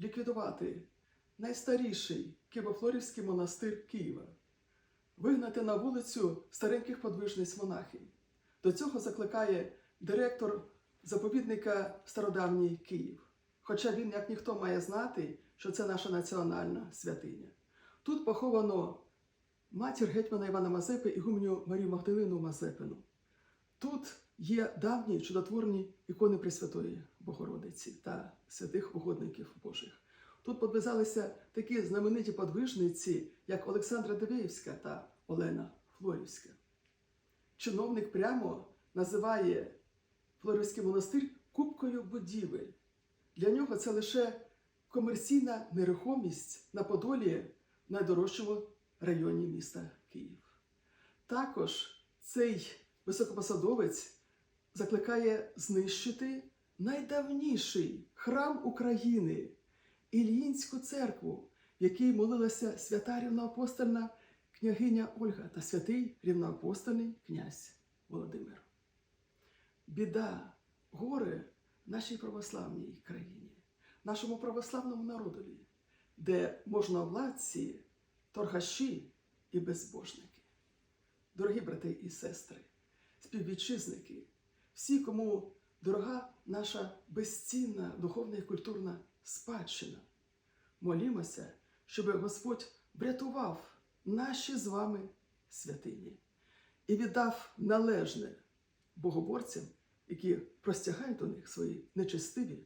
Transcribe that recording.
ліквідувати найстаріший Києво-Флорівський монастир Києва, вигнати на вулицю стареньких подвижниць монахів. До цього закликає директор заповідника Стародавній Київ. Хоча він, як ніхто, має знати, що це наша національна святиня. Тут поховано матір гетьмана Івана Мазепи і гумню Марію Магдалину Мазепину. Тут є давні чудотворні ікони Пресвятої Богородиці та святих угодників Божих. Тут подвизалися такі знамениті подвижниці, як Олександра Дивеївська та Олена Флорівська. Чиновник прямо називає Флорівський монастир кубкою будівель. Для нього це лише комерційна нерухомість на Подолі в найдорожчому районі міста Київ. Також цей високопосадовець закликає знищити найдавніший храм України Ільїнську церкву, в якій молилася свята рівноапостольна княгиня Ольга та святий рівноапостольний князь Володимир. Біда, горе нашій православній країні, нашому православному народові, де можновладці, торгаші і безбожники. Дорогі брати і сестри, співвітчизники, всі, кому дорога наша безцінна духовна і культурна спадщина, молімося, щоб Господь врятував наші з вами святині і віддав належне богоборцям, які простягають до них свої нечестиві